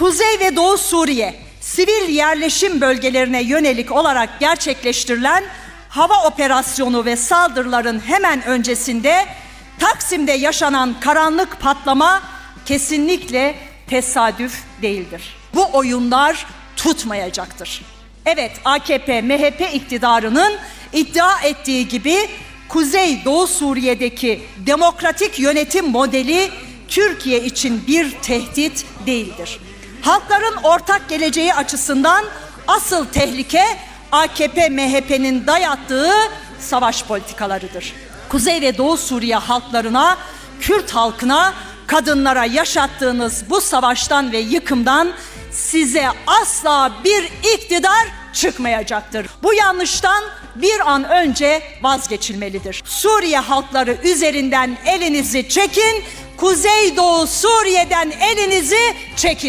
Kuzey ve Doğu Suriye sivil yerleşim bölgelerine yönelik olarak gerçekleştirilen hava operasyonu ve saldırıların hemen öncesinde Taksim'de yaşanan karanlık patlama kesinlikle tesadüf değildir. Bu oyunlar tutmayacaktır. Evet AKP MHP iktidarının iddia ettiği gibi Kuzey Doğu Suriye'deki demokratik yönetim modeli Türkiye için bir tehdit değildir. Halkların ortak geleceği açısından asıl tehlike AKP MHP'nin dayattığı savaş politikalarıdır. Kuzey ve Doğu Suriye halklarına, Kürt halkına, kadınlara yaşattığınız bu savaştan ve yıkımdan size asla bir iktidar çıkmayacaktır. Bu yanlıştan bir an önce vazgeçilmelidir. Suriye halkları üzerinden elinizi çekin, Kuzeydoğu Suriye'den elinizi çekin.